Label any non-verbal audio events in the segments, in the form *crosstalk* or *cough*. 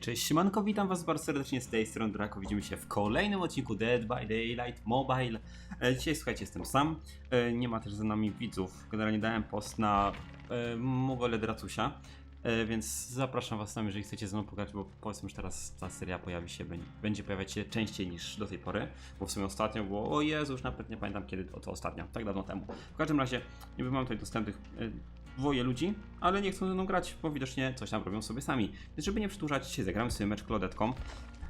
cześć, siemanko, witam was bardzo serdecznie z tej strony Draco. Widzimy się w kolejnym odcinku Dead by Daylight Mobile. E, Dzisiaj, słuchajcie, jestem sam, E, nie ma też za nami widzów. Generalnie dałem post na e, Mobile Dracusia, więc zapraszam was tam, jeżeli chcecie ze mną pograć, bo powiedzmy, że teraz ta seria pojawi się, będzie- pojawiać się częściej niż do tej pory, bo w sumie ostatnio było, o Jezu, już nawet nie pamiętam kiedy to, to ostatnio, tak dawno temu. W każdym razie, nie mam tutaj dostępnych dwoje ludzi, ale nie chcą ze mną grać, bo widocznie coś tam robią sobie sami. Więc żeby nie przedłużać, dzisiaj zagramy sobie mecz klodetką.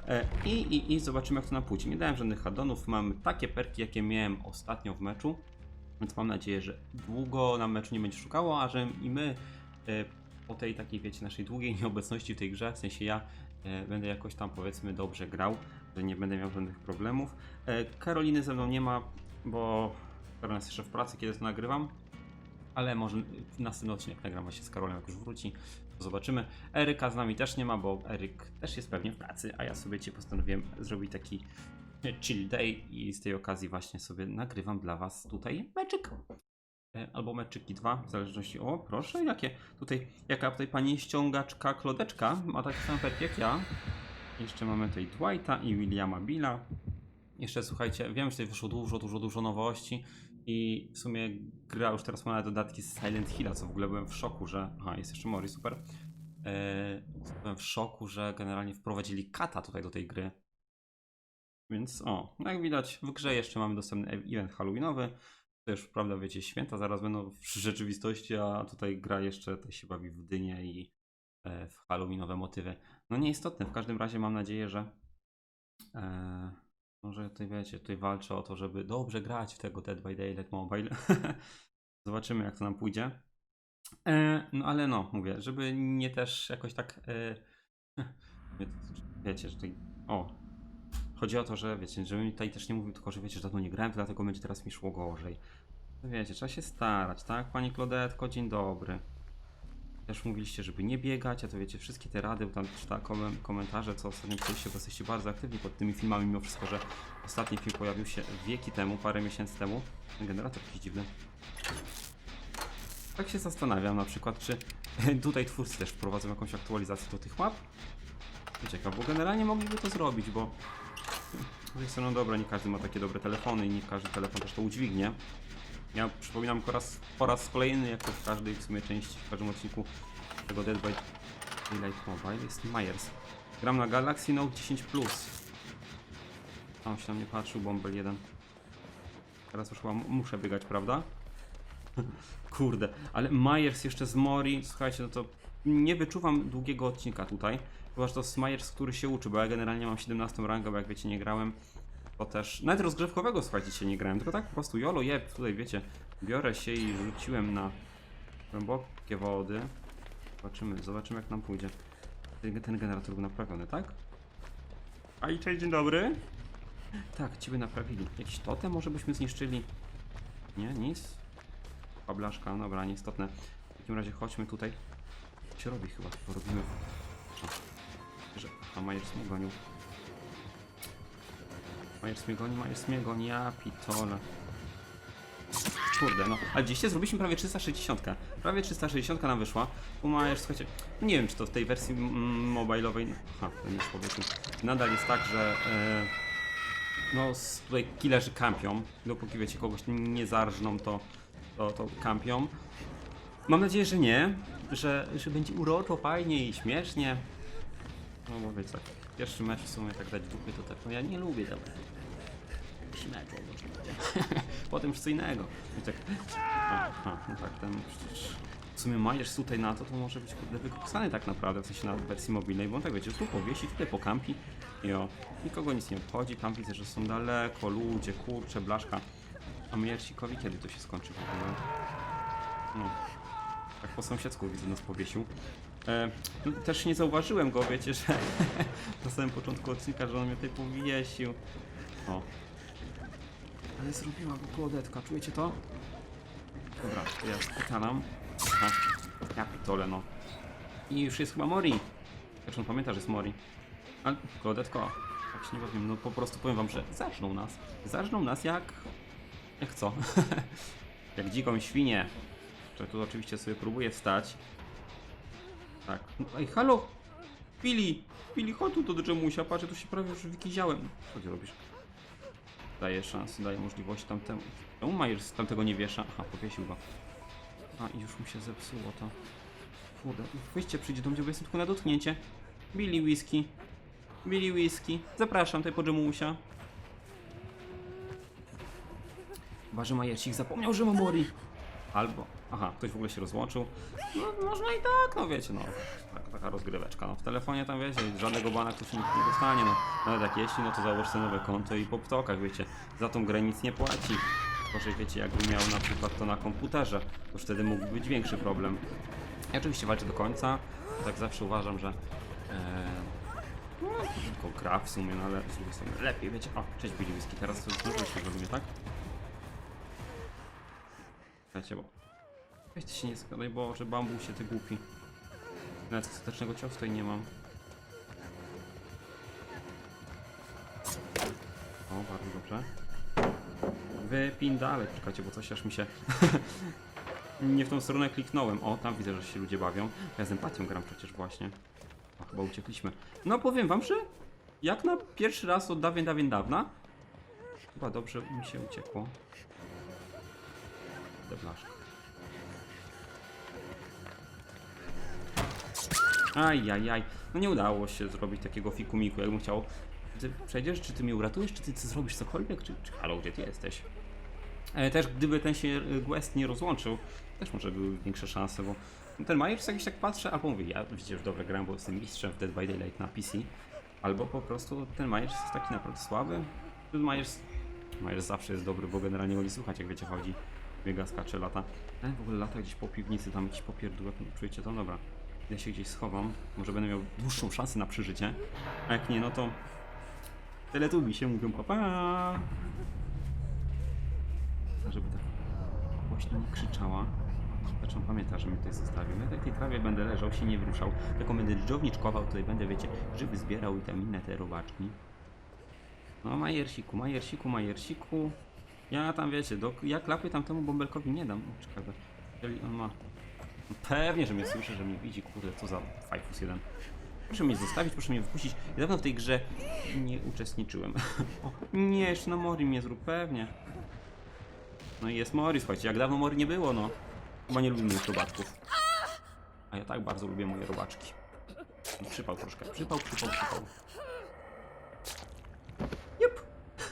E, I, i, I zobaczymy jak to nam pójdzie. Nie dałem żadnych addonów, mamy takie perki jakie miałem ostatnio w meczu. Więc mam nadzieję, że długo nam meczu nie będzie szukało, a że i my e, po tej takiej, wiecie, naszej długiej *laughs* nieobecności w tej grze, w sensie ja e, będę jakoś tam powiedzmy dobrze grał, że nie będę miał żadnych problemów. Karoliny ze mną nie ma, bo Karolina jest jeszcze w pracy, kiedy to nagrywam. Ale może następny odcinek nagram właśnie z Karolem, jak już wróci. To zobaczymy. Eryka z nami też nie ma, bo Eryk też jest pewnie w pracy, a ja sobie cię postanowiłem zrobić taki chill day i z tej okazji właśnie sobie nagrywam dla was tutaj meczyk. E, Albo meczyki 2, w zależności. O, proszę, jakie tutaj, jaka tutaj pani ściągaczka, klodeczka, ma taki sam pet jak ja. Jeszcze mamy tutaj Dwighta i Williama Billa. Jeszcze słuchajcie, wiem, że tutaj wyszło dużo, dużo, dużo nowości i w sumie gra już teraz ma nawet dodatki z Silent Hilla, co w ogóle byłem w szoku, że... Aha, jest jeszcze Mori, super. Eee, byłem w szoku, że generalnie wprowadzili kata tutaj do tej gry. Więc o, no jak widać w grze jeszcze mamy dostępny e- event halloweenowy. To już, prawda, wiecie, święta zaraz będą w *laughs* rzeczywistości, a tutaj gra jeszcze tutaj się bawi w dynie i e, w halloweenowe motywy. No nieistotne, w każdym razie mam nadzieję, że e, może tutaj wiecie, tutaj walczę o to, żeby dobrze grać w tego Dead by Daylight Mobile. *laughs* Zobaczymy jak to nam pójdzie. E, no ale no, mówię, żeby nie też jakoś tak e, *laughs* wiecie, że tutaj o chodzi o to, że wiecie, żebym tutaj też nie mówił tylko, że wiecie, że dawno nie grałem, dlatego będzie teraz mi szło gorzej. Wiecie, trzeba się starać, tak? Pani Klodetko, dzień dobry. Też mówiliście, żeby nie biegać, a to wiecie, wszystkie te rady, bo tam czyta komen- komentarze, co ostatnio pisaliście, bo jesteście bardzo aktywni pod tymi filmami, mimo wszystko, że ostatni film pojawił się wieki temu, parę miesięcy temu. Ten generator jakiś dziwny. Tak się zastanawiam na przykład, czy *laughs* tutaj twórcy też wprowadzą jakąś aktualizację do tych map. Ciekawe, bo generalnie mogliby to zrobić, bo *laughs* z drugiej strony, no dobra, nie każdy ma takie dobre telefony i nie każdy telefon też to udźwignie. Ja przypominam po raz, po raz kolejny, jako w każdej w sumie części, w każdym odcinku tego Dead by Daylight Mobile jest Myers. Gram na Galaxy Note 10 Plus. Tam się na mnie patrzył Bumble 1. Teraz już chyba mu- muszę biegać, prawda? *laughs* Kurde, ale Myers jeszcze z Mori, słuchajcie, no to nie wyczuwam długiego odcinka tutaj. Chyba, że to jest Myers, który się uczy, bo ja generalnie mam 17 rangę, bo jak wiecie, nie grałem. To też, nawet rozgrzewkowego, słuchajcie, się nie grałem, tylko tak po prostu jolo, jeb, tutaj wiecie, biorę się i rzuciłem na głębokie wody. Zobaczymy, zobaczymy jak nam pójdzie. Ten, ten generator był naprawiony, tak? A i cześć, dzień dobry. Tak, ciebie naprawili. Jakiś totem może byśmy zniszczyli? Nie, nic. Pablaszka, dobra, nieistotne. W takim razie chodźmy tutaj. Co się robi chyba? Bo robimy... Że... A Majers mnie gonił. Majers mnie goni, Majers mnie goni, ja pitole. Kurde, no. Ale dziś zrobiliśmy prawie 360. Prawie 360 nam wyszła. U Majers, słuchajcie, nie wiem czy to w tej wersji mobilowej... Aha, ten już powiedzmy. Nadal jest tak, że... E, no, tutaj killerzy kampią. Dopóki wiecie, kogoś nie zarżną, to, to, to kampią. Mam nadzieję, że nie, że, że będzie uroczo, fajnie i śmiesznie. No bo wiecie, pierwszy mecz w sumie tak dać dupy to tak, no ja nie lubię tam. Oczywiście. *laughs* Potem już innego. I tak, aha, no tak, ten przecież w sumie Majers tutaj na to, to może być kurde tak naprawdę, w sensie na wersji mobilnej, bo on tak wiecie, tu powiesi, tutaj pokampi i o, nikogo nic nie obchodzi, tam widzę, że są daleko, ludzie, kurcze, blaszka. A Miersikowi kiedy to się skończy w ogóle? No, tak po sąsiedzku widzę nas powiesił. E, no, też nie zauważyłem go, wiecie, że *laughs* na samym początku odcinka, że on mnie tutaj powiesił. O. Ale zrobiła go klodetka, czujecie to? Dobra, to ja spytalam. No, ja pitole, no. I już jest chyba Mori. Zresztą pamięta, że jest Mori. A, klodetko, tak się nie powiem, no po prostu powiem wam, że zażną nas. Zażną nas jak... jak co? *laughs* jak dziką świnię. Że tu oczywiście sobie próbuję wstać. Tak. No, Ej, halo! Billy! Billy, chodź tu do Dżemusia, patrz, ja tu się prawie już wykiziałem. Co ty robisz? Daje szansę, daje możliwość tamtemu. Czemu Myers tamtego nie wiesza? Aha, powiesił go. A, i już mu się zepsuło to. Kurde, wyjście przyjdzie do mnie, bo jestem tylko na dotknięcie. Billy Whisky. Billy Whisky. Zapraszam tutaj po Dżemusia. Chyba, że Majersik zapomniał, że ma Mori. Albo, aha, ktoś w ogóle się rozłączył. No, można i tak, no wiecie, no. Tak, taka rozgryweczka. No, w telefonie tam wiecie, żadnego bana ktoś nikt nie dostanie. No, nawet jak jeśli, no to załóż sobie nowe konto i po ptokach, wiecie. Za tą grę nic nie płaci. Gorzej, wiecie, jakby miał na przykład to na komputerze, to już wtedy mógłby być większy problem. Ja oczywiście walczę do końca. Tak zawsze uważam, że. E, no, tylko gra w sumie, no ale lepiej, wiecie. O, cześć Billy Whisky, teraz to dużo się zrobimy, tak? Słuchajcie, bo... Weź ty się nie składaj, bo że bambusie, ty głupi. Nawet skutecznego ciosu tutaj nie mam. O, bardzo dobrze. Wypin dalej, czekajcie, bo coś aż mi się... *laughs* nie w tą stronę kliknąłem. O, tam widzę, że się ludzie bawią. Ja z empatią gram przecież właśnie. O, chyba uciekliśmy. No powiem wam, że jak na pierwszy raz od dawien, dawien dawna, chyba dobrze mi się uciekło. Te Ajajaj, no nie udało się zrobić takiego fikumiku, jakbym chciał. Ty przejdziesz, czy ty mnie uratujesz, czy ty zrobisz cokolwiek, czy, czy halo, gdzie ty jesteś? E, też gdyby ten się e, Quest nie rozłączył, też może były większe szanse, bo ten Myers jakiś tak patrzę, albo mówię, ja widzicie, że dobrze gram, bo jestem mistrzem w Dead by Daylight na PC, albo po prostu ten Myers jest taki naprawdę słaby. Ten Myers, Myers zawsze jest dobry, bo generalnie go nie słuchać, jak wiecie, chodzi, biega, skacze, lata. Ten w ogóle lata gdzieś po piwnicy, tam jakiś popierdółek, czujecie to? Dobra. Ja się gdzieś schowam, może będę miał dłuższą szansę na przeżycie, a jak nie, no to Teletubi się mówią papa. Żeby tak głośno nie krzyczała. Zresztą pamięta, że mnie tutaj zostawił. Ja w tej trawie będę leżał, się nie wruszał. Taką będę dżdżowniczkował, tutaj będę, wiecie, grzyby zbierał i tam inne te robaczki. No, majersiku, majersiku, majersiku. Ja tam, wiecie, do, ja klapy tamtemu bąbelkowi nie dam. O, jeżeli on ma... Pewnie, że mnie słyszy, że mnie widzi, kurde, co za fajfus jeden. Proszę mnie zostawić, proszę mnie wypuścić. Ja dawno w tej grze nie uczestniczyłem. *laughs* o, nie, jeszcze na Mori mnie zrób, pewnie. No i jest Mori, słuchajcie, jak dawno Mori nie było, no. Chyba nie lubimy już robaczków. A ja tak bardzo lubię moje robaczki. Przypał troszkę, przypał, przypał, przypał. Jup.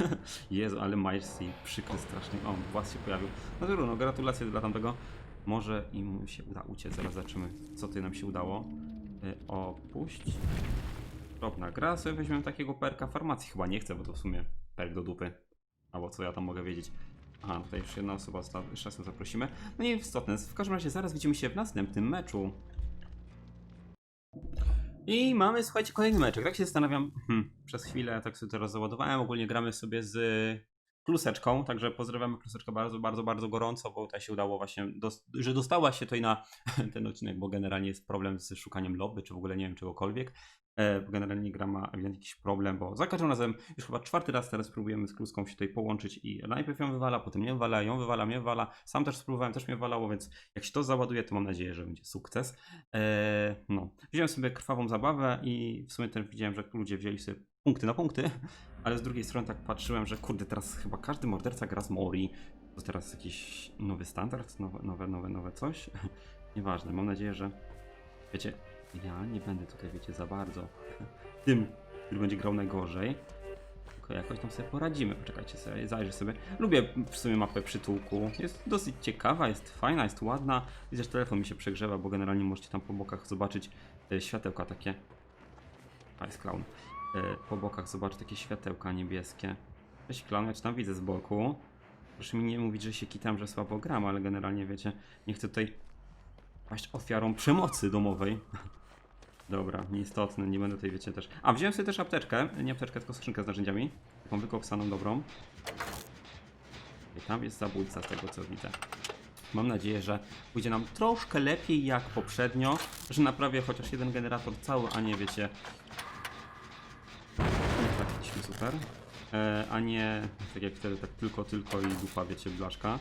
*laughs* Jezu, ale jej przykry strasznie. O, włas się pojawił. No dobra, no gratulacje dla tamtego. Może i mu się uda uciec. Zaraz zobaczymy, co tutaj nam się udało. Y, Opuść. Drobna gra. Sobie weźmiemy takiego perka farmacji. Chyba nie chcę, bo to w sumie perk do dupy. Albo co ja tam mogę wiedzieć. Aha, tutaj już jedna osoba. Jeszcze raz zaprosimy. No nie istotne. W każdym razie zaraz widzimy się w następnym meczu. I mamy, słuchajcie, kolejny meczek. Tak się zastanawiam, hmm, przez chwilę tak sobie teraz załadowałem. Ogólnie gramy sobie z Kluseczką, także pozdrawiamy Kluseczkę bardzo, bardzo, bardzo gorąco, bo tutaj się udało właśnie, że dostała się tutaj na *laughs* ten odcinek, bo generalnie jest problem z szukaniem lobby, czy w ogóle nie wiem czegokolwiek. E, bo generalnie gra ma ewidentnie jakiś problem, bo za każdym razem, już chyba czwarty raz teraz próbujemy z Kluską się tutaj połączyć i najpierw ją wywala, potem nie wywala, ją wywala, mnie wywala. Sam też spróbowałem, też mnie wywalało, więc jak się to załaduje, to mam nadzieję, że będzie sukces. E, no, wziąłem sobie krwawą zabawę i w sumie też widziałem, że ludzie wzięli sobie punkty na punkty, *laughs* ale z drugiej strony tak patrzyłem, że kurde, teraz chyba każdy morderca gra z Mori. To teraz jakiś nowy standard, nowe, nowe, nowe, nowe coś. *laughs* Nieważne, mam nadzieję, że wiecie, ja nie będę tutaj, wiecie, za bardzo *laughs* tym, który będzie grał najgorzej. Tylko jakoś tam sobie poradzimy. Poczekajcie sobie, zajrzę sobie. Lubię w sumie mapę przytułku. Jest dosyć ciekawa, jest fajna, jest ładna. Widzę, że telefon mi się przegrzewa, bo generalnie możecie tam po bokach zobaczyć e, światełka takie. A clown. E, po bokach zobaczyć takie światełka niebieskie. Cześć clown, ja cię tam widzę z boku. Proszę mi nie mówić, że się kitam, że słabo gram, ale generalnie wiecie, nie chcę tutaj paść ofiarą przemocy domowej. *laughs* Dobra, nieistotne, nie będę tutaj, wiecie, też... A, wziąłem sobie też apteczkę, nie apteczkę, tylko skrzynkę z narzędziami. Taką wykoksaną, dobrą. I tam jest zabójca, z tego co widzę. Mam nadzieję, że pójdzie nam troszkę lepiej jak poprzednio, że naprawię chociaż jeden generator cały, a nie, wiecie... Nie trafiliśmy, super. E, a nie, tak jak wtedy, tak tylko, tylko i dupa, wiecie, blaszka.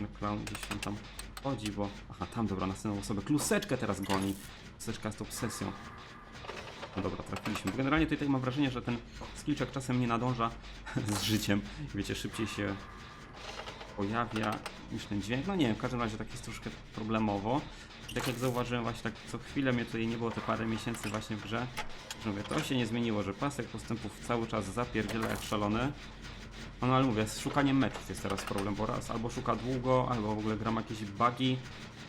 No, clown gdzieś tam chodzi, bo... Aha, tam, dobra, następną osobę. Kluseczkę teraz goni. Kluseczka jest obsesją. No dobra, trafiliśmy. Generalnie tutaj mam wrażenie, że ten skillczek czasem nie nadąża *laughs* z życiem. Wiecie, szybciej się pojawia niż ten dźwięk. No nie wiem, w każdym razie tak jest troszkę problemowo. Tak jak zauważyłem właśnie tak co chwilę mnie tutaj nie było te parę miesięcy właśnie w grze. Że mówię, to się nie zmieniło, że pasek postępów cały czas zapierdziela jak szalony. No ale mówię, z szukaniem meczów jest teraz problem, bo raz albo szuka długo, albo w ogóle gram jakieś bugi.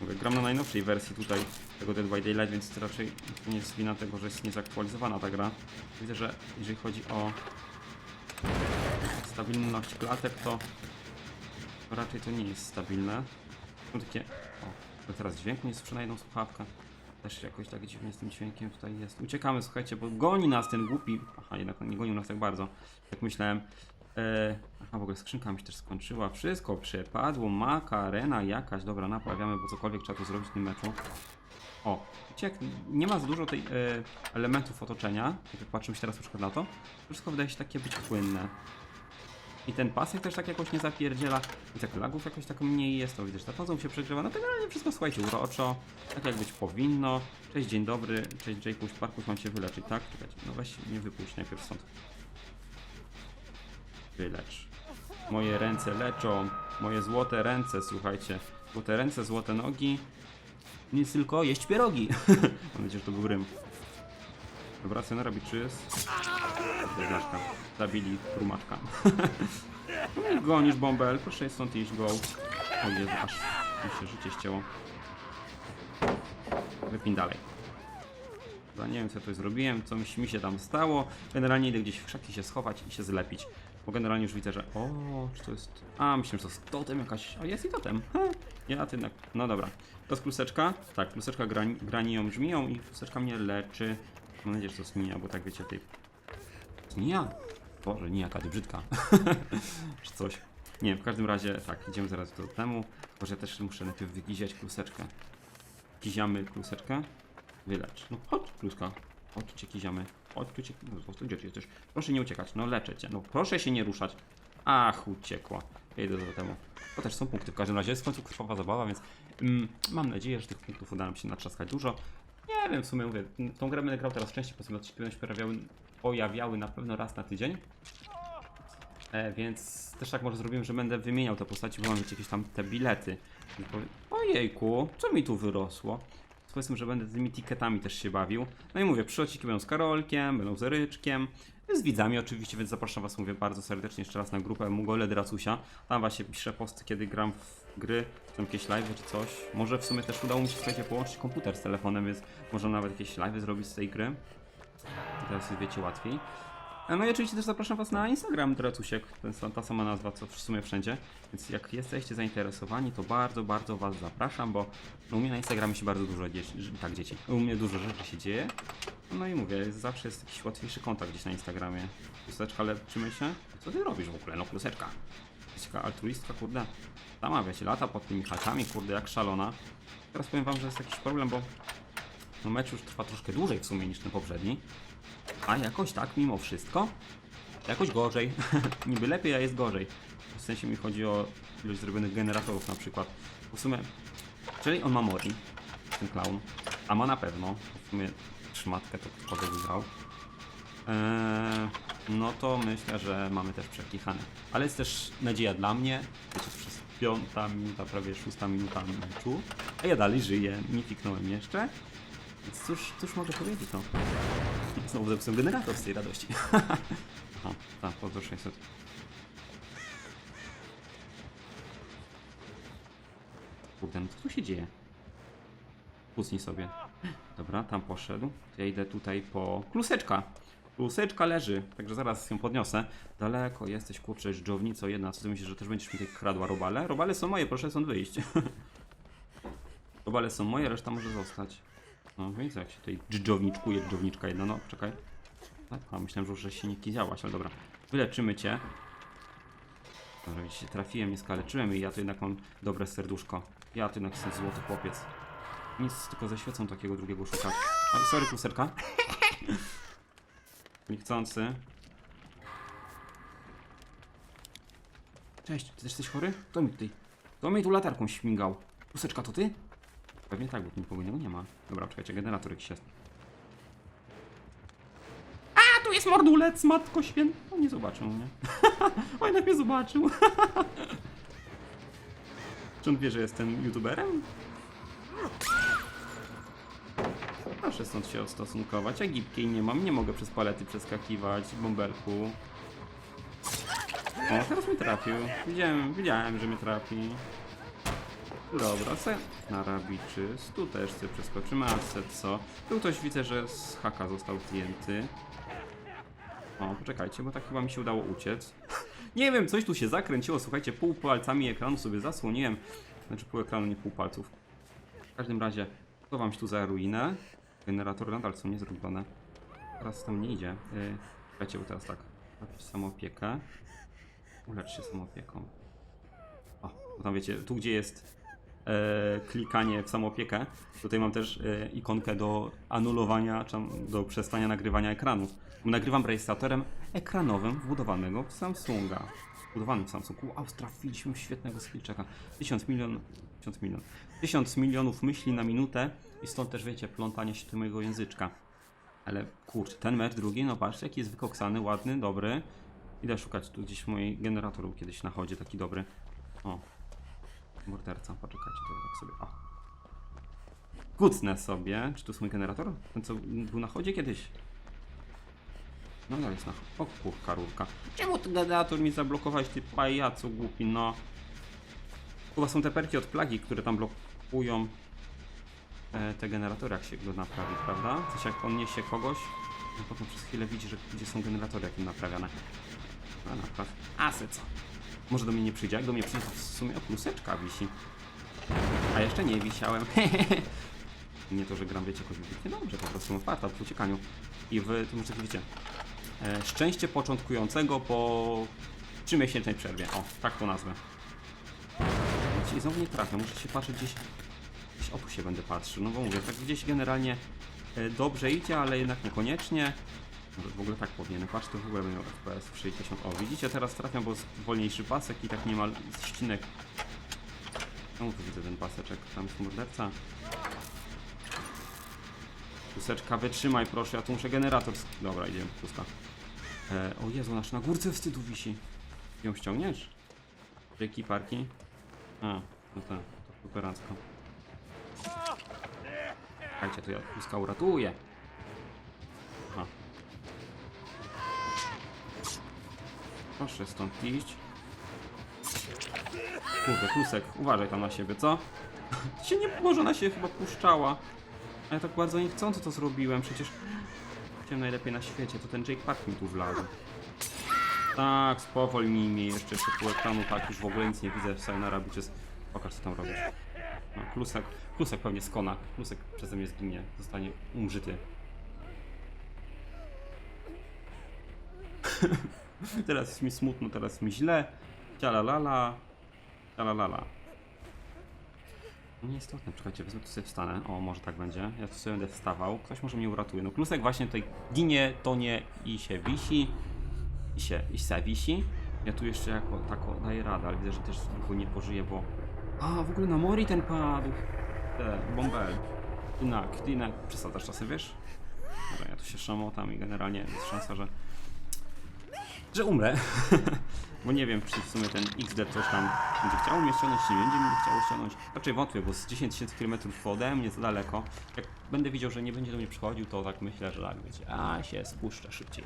Mówię, gram na najnowszej wersji tutaj tego Dead by Daylight, więc raczej nie jest wina tego, że jest niezaktualizowana ta gra. Widzę, że jeżeli chodzi o stabilność klatek, to raczej to nie jest stabilne. Są takie... O, teraz dźwięku nie na jedną słuchawkę. Też jakoś tak dziwnie z tym dźwiękiem tutaj jest. Uciekamy, słuchajcie, bo goni nas ten głupi... Aha, jednak nie gonił nas tak bardzo, jak myślałem. Eee, aha, w ogóle skrzynka mi się też skończyła. Wszystko przepadło, maka, arena jakaś. Dobra, naprawiamy, bo cokolwiek trzeba tu zrobić w tym meczu. O, wiecie, jak nie ma za dużo tej e, elementów otoczenia, jak patrzymy się teraz na na to, wszystko wydaje się takie być płynne. I ten pasek też tak jakoś nie zapierdziela. I tak lagów jakoś tak mniej jest. To widzisz, ta fazą się przegrywa. No generalnie wszystko słuchajcie uroczo. Tak jak być powinno. Cześć, dzień dobry. Cześć, Jaykuś, Parkuś, mam cię wyleczyć, tak? Czekajcie, no weź mnie wypuść najpierw stąd. Wylecz. Moje ręce leczą. Moje złote ręce, słuchajcie. Złote ręce, złote nogi. Nic tylko jeść pierogi. *laughs* mam nadzieję, że to był rym. Dobra, co robi czyz? Bieżaszka. Zabili rumaczka. *laughs* Gonisz bąbel, proszę stąd iść, go. O Jezu, aż mi się życie ścięło. Wypin dalej. Chyba nie wiem co ja tu zrobiłem, co mi się tam stało. Generalnie idę gdzieś w krzaki się schować i się zlepić. Bo generalnie już widzę, że o, czy to jest... A, myślę, że to jest totem jakaś... A jest i totem. Ha, ja ty. No dobra. To jest kluseczka? Tak, kluseczka grani, grani ją żmiją i kluseczka mnie leczy. Mam nadzieję, że to jest Nia, bo tak wiecie, tej... Nia? Boże, Nia, jaka ty brzydka. *laughs* czy coś. Nie w każdym razie tak, idziemy zaraz do temu. Może ja też muszę najpierw wygiziać kluseczkę. Kiziamy kluseczkę. Wylecz. No chodź, kluska. Chodźcie, kiziamy. Chodź, tu cię... Po gdzie jesteś? Proszę nie uciekać. No leczę cię. No proszę się nie ruszać. Ach, uciekła. Idę do temu. To też są punkty w każdym razie. Jest w końcu krwawa zabawa, więc mm, mam nadzieję, że tych punktów uda nam się natrzaskać dużo. Nie wiem, w sumie mówię, tą grę będę grał teraz częściej, bo sobie one się pojawiały, pojawiały na pewno raz na tydzień. E, więc też tak może zrobimy, że będę wymieniał te postaci, bo mam wiecie, jakieś tam te bilety. Ojejku, co mi tu wyrosło? Powiedzmy, że będę tymi tiketami też się bawił. No i mówię, przyodcinki będą z Karolkiem, będą z Ryczkiem, z widzami oczywiście, więc zapraszam was, mówię bardzo serdecznie jeszcze raz na grupę Mugole Dracusia. Tam właśnie piszę posty, kiedy gram w gry, czy tam jakieś live czy coś. Może w sumie też udało mi się, połączyć komputer z telefonem, więc można nawet jakieś live zrobić z tej gry. Teraz jest, wiecie, łatwiej. No i oczywiście też zapraszam Was na Instagram jest ta sama nazwa co w sumie wszędzie, więc jak jesteście zainteresowani, to bardzo, bardzo Was zapraszam, bo u mnie na Instagramie się bardzo dużo dzieci, tak dzieci, u mnie dużo rzeczy się dzieje, no i mówię, zawsze jest jakiś łatwiejszy kontakt gdzieś na Instagramie. Kluseczka, leczymy się? Co Ty robisz w ogóle? No kluseczka. Jesteś altruistka, kurde. Sama wiecie, lata pod tymi chatami, kurde, jak szalona. Teraz powiem Wam, że jest jakiś problem, bo no mecz już trwa troszkę dłużej w sumie niż ten poprzedni. A jakoś tak, mimo wszystko, jakoś gorzej. *laughs* Niby lepiej, a jest gorzej. W sensie mi chodzi o ilość zrobionych generatorów na przykład. W sumie, czyli on ma Mori, ten clown, a ma na pewno, w sumie szmatkę to wygrał. Eee, no to myślę, że mamy też przekichane. Ale jest też nadzieja dla mnie, wiecie, przez piąta minuta, prawie szósta minuta meczu, a ja dalej żyję, nie fiknąłem jeszcze. Więc cóż, cóż mogę powiedzieć, no. Znowu zepsułem generator z tej radości. Aha, tak, po 600. Kurde, no co tu się dzieje? Pucnij sobie. Dobra, tam poszedł. Ja idę tutaj po... Kluseczka! Kluseczka leży, także zaraz ją podniosę. Daleko jesteś, kurczę, dżdżownico jedna. Co ty myślisz, że też będziesz mi tutaj kradła robale? Robale są moje, proszę stąd wyjść. *laughs* robale są moje, reszta może zostać. No więc jak się tutaj dżdżowniczkuje, dżdżowniczka jedna, no czekaj. Tak, a myślałem, że już się nie kiziałaś, ale dobra. Wyleczymy cię. Dobra, widzicie, trafiłem, nie skaleczyłem i ja to jednak mam dobre serduszko. Ja to jednak jestem złoty chłopiec. Nic, tylko ze świecą takiego drugiego szukać. Oj, sorry, kuserka. *laughs* Niechcący. Cześć, ty też jesteś chory? Kto mi tutaj... Kto mi tu latarką śmigał? Kuseczka, to ty? Pewnie tak, bo tu nikogo innego nie ma. Dobra, czekajcie, generator jakiś jest. jest mordulec, matko święta. On nie zobaczył mnie. o, jednak mnie zobaczył. *laughs* Czy on wie, że jestem youtuberem? Proszę stąd się ostosunkować. Ja gipkiej nie mam, nie mogę przez palety przeskakiwać, bąbelku. O, teraz mnie trafił. Widziałem, widziałem, że mnie trafi. Dobra, se na rabiczys. Tu też sobie przeskoczymy, a se co? Tu ktoś widzę, że z haka został zdjęty. O, poczekajcie, bo tak chyba mi się udało uciec. Nie wiem, coś tu się zakręciło, słuchajcie, pół palcami ekranu sobie zasłoniłem. Znaczy pół ekranu, nie pół palców. W każdym razie, to wam się tu za ruinę. Generatory nadal są niezrobione. Teraz tam nie idzie. Yy, czekajcie, bo teraz tak. Napisz samoopiekę. Ulecz się samoopieką. O, bo tam wiecie, tu gdzie jest klikanie w samoopiekę, tutaj mam też e, ikonkę do anulowania, czy do przestania nagrywania ekranu. Nagrywam rejestratorem ekranowym wbudowanego w Samsunga. Wbudowanym w Samsungu. Wow, trafiliśmy świetnego skillczeka. 1000 milion... 1000 milion. 1000 milionów myśli na minutę i stąd też wiecie, plątanie się do mojego języczka. Ale kurczę, ten mecz drugi, no patrzcie, jaki jest wykoksany, ładny, dobry. Idę szukać tu gdzieś mój generator był kiedyś na chodzie, taki dobry. O, morderca, poczekajcie, to tak sobie, o. Kucnę sobie, czy tu jest mój generator? Ten co był na chodzie kiedyś? No dalej jest na O kurka rurka. Czemu ten generator mi zablokowałeś, ty pajacu głupi, no? Chyba są te perki od plagi, które tam blokują e, te generatory, jak się go naprawi, prawda? Coś jak on niesie kogoś, no potem przez chwilę widzi, że gdzie są generatory, jak im naprawiane. A napraw. A se co? Może do mnie nie przyjdzie, jak do mnie przyjdzie, w sumie pluseczka wisi. A jeszcze nie wisiałem. *laughs* nie to, że gram, wiecie, jakoś wybitnie dobrze, po prostu otwarta w uciekaniu. I wy, to może tak widzicie, e, szczęście początkującego po 3-miesięcznej przerwie. O, tak to nazwę. Dzisiaj znowu nie trafię, muszę się patrzeć gdzieś, gdzieś o tu się będę patrzył. No bo mówię, tak gdzieś generalnie e, dobrze idzie, ale jednak niekoniecznie. W ogóle tak powinienem, patrz, to w ogóle miał FPS w 60. O, widzicie, teraz trafiam, bo jest wolniejszy pasek i tak nie ma ścinek. No tu widzę ten paseczek, tam jest morderca. Puseczka, wytrzymaj proszę, ja tu muszę generator... Dobra, idziemy, pusta. E, o Jezu, nasz na górce wstydu wisi. Ją ściągniesz? Dzięki parki. A, no tak, to superancko. Czekajcie, to ja puska uratuję. Proszę stąd iść. Kurde, klusek, uważaj tam na siebie, co? *laughs* się nie może na siebie chyba puszczała. A ja tak bardzo niechcący to zrobiłem, przecież chciałem najlepiej na świecie, to ten Jake Park mi tu wlazł. Tak, spowolnij mnie jeszcze, pół ekranu, tak, już w ogóle nic nie widzę, Sayonara Bitches. Pokaż co tam robisz. No, klusek, klusek pewnie skona, klusek przeze mnie zginie, zostanie umrzyty. *laughs* teraz jest mi smutno, teraz jest mi źle. Cialalala, cialalala. No Nieistotne, czekajcie, wezmę tu sobie wstanę. O, może tak będzie. Ja tu sobie będę wstawał. Ktoś może mnie uratuje. No klusek właśnie tutaj ginie, tonie i się wisi. I się, i się wisi. Ja tu jeszcze jako tako daję radę, ale widzę, że też długo nie pożyję, bo... A, w ogóle na mori ten padł. Te, bąbel. Inak, inak przesadzasz czasem, wiesz? Dobra, ja tu się szamotam i generalnie jest szansa, że... Że umrę. *laughs* Bo nie wiem, czy w sumie ten XD coś tam będzie chciał mnie ściągnąć, czy nie będzie mnie chciało ściągnąć. Raczej wątpię, bo z 10 tysięcy kilometrów ode mnie za daleko. Jak będę widział, że nie będzie do mnie przychodził, to tak myślę, że tak wiecie, a się spuszczę szybciej.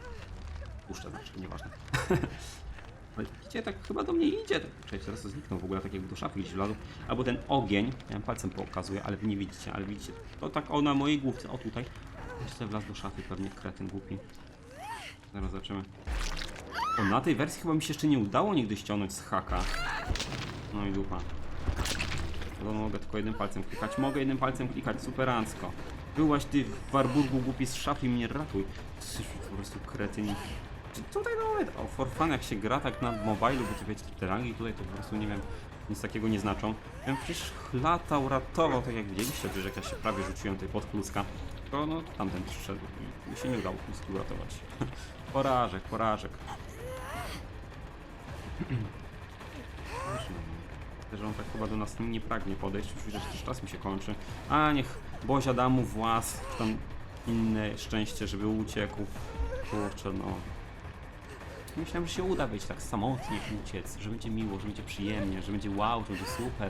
Spuszczę znaczy, nieważne. *laughs* Ale widzicie, tak chyba do mnie idzie. Cześć, teraz to zniknął w ogóle, tak jakby do szafy gdzieś wlazł. Albo ten ogień, ja palcem pokazuję, ale wy nie widzicie, ale widzicie. To tak o na mojej główce, o tutaj. Jeszcze wlazł do szafy, pewnie kretyn głupi. Zaraz zobaczymy. O, na tej wersji chyba mi się jeszcze nie udało nigdy ściągnąć z haka. No i dupa. No mogę tylko jednym palcem klikać. Mogę jednym palcem klikać, superancko. Byłaś ty w Warburgu głupi z szafy mnie ratuj. Jesteś po prostu kretyn. Czy tutaj no o for fun jak się gra tak na mobilu, bo wiecie, te rangi tutaj to po prostu nie wiem, nic takiego nie znaczą. Ja przecież latał, ratował, tak jak widzieliście, przecież jak ja się prawie rzuciłem tutaj pod kluska. To no tamten przyszedł i mi się nie udało kluski uratować. *laughs* porażek, porażek. Że on tak chyba do nas nie pragnie podejść, już widzę, że też czas mi się kończy. A niech Boś Adamu włas, czy tam inne szczęście, żeby uciekł. kurczę, no. Myślałem, że się uda być tak samotnie uciec, że będzie miło, że będzie przyjemnie, że będzie wow, że będzie super.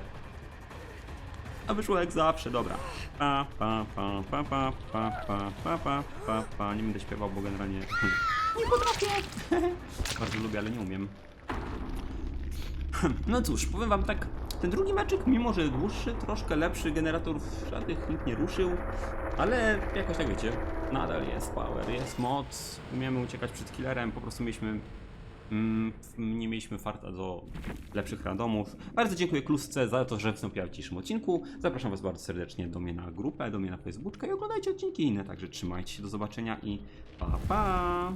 A wyszło jak zawsze, dobra. Pa, pa, pa, pa, pa, pa, pa, pa, pa, pa, pa. Nie będę śpiewał, bo generalnie *laughs* nie potrafię. Bardzo lubię, ale nie umiem. No cóż, powiem wam tak, ten drugi meczyk, mimo że dłuższy, troszkę lepszy, generatorów żadnych nikt nie ruszył, ale jakoś tak wiecie, nadal jest power, jest moc, umiemy uciekać przed killerem, po prostu mieliśmy, mm, nie mieliśmy farta do lepszych randomów. Bardzo dziękuję Klusce za to, że wystąpiła w dzisiejszym odcinku. Zapraszam was bardzo serdecznie do mnie na grupę, do mnie na Facebooka i oglądajcie odcinki inne, także trzymajcie się, do zobaczenia i pa pa!